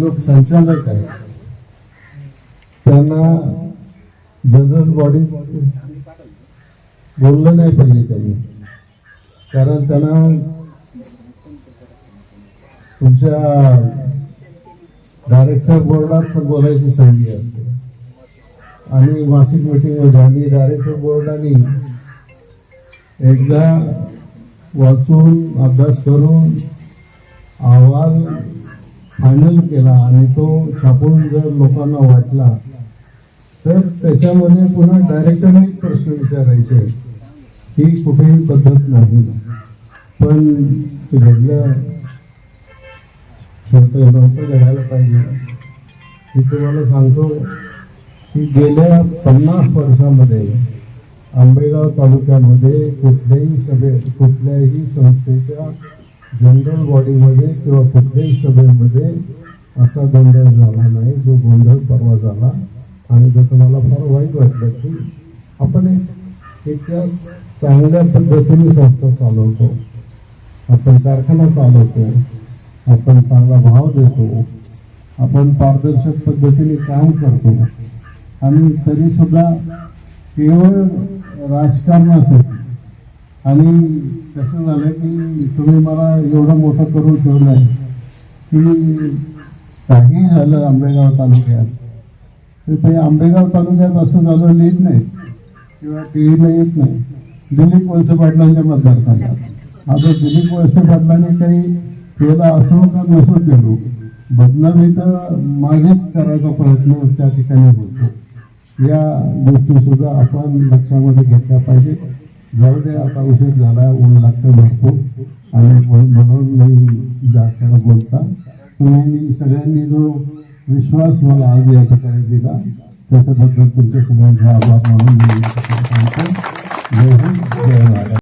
लोक संचालक आहेत. त्यांना जनरल बॉडी बोललं नाही पाहिजे त्यांनी. कारण त्यांना तुमच्या डायरेक्टर बोर्डात बोलायची संधी असते. आणि मासिक मीटिंगमध्ये आणि डायरेक्टर बोर्डाने एकदा वाचून अभ्यास करून अहवाल फायनल केला आणि तो छापून जर लोकांना वाटला तर त्याच्यामध्ये पुन्हा डायरेक्टरने प्रश्न विचारायचे ही कुठेही पद्धत नाही. पण ते घडलं नव्हतं घडायला पाहिजे. मी तुम्हाला सांगतो की गेल्या पन्नास वर्षामध्ये आंबेगाव तालुक्यामध्ये कुठल्याही सभे कुठल्याही संस्थेच्या जनरल बॉडीमध्ये किंवा कुठल्याही सभेमध्ये असा गोंधळ झाला नाही जो गोंधळ परवा झाला. आणि त्याचं मला फार वाईट वाटलं की आपण एक इतक्या चांगल्या पद्धतीने संस्था चालवतो. आपण कारखाना चालवतो. आपण चांगला भाव देतो. आपण पारदर्शक पद्धतीने काम करतो. आणि तरीसुद्धा केवळ राजकारणासाठी आणि कसं झालं की तुम्ही मला एवढं मोठं करून ठेवलं आहे की काही झालं आंबेगाव तालुक्यात. तर ते आंबेगाव तालुक्यात असं झालं लिहित नाही किंवा टी व्हीला येत नाही. दिलीप वळसे पाटलांच्या मतदारसंघात. आता दिलीप वळसे पाटलांनी काही केलं असो का नसो केलो बदनामी तर मागेच करायचा प्रयत्न त्या ठिकाणी होतो. या गोष्टीसुद्धा आपण लक्षामध्ये घेतल्या पाहिजे. जवळजवळ आता उशीर झाला ऊन लागतं भरपूर. आणि म्हणून मी जास्त बोलता. तुम्ही सगळ्यांनी जो विश्वास मला आज या ठिकाणी दिला त्याच्याबद्दल तुमच्या सगळ्यांचा आभार म्हणून मी जय हिंद जय महाराज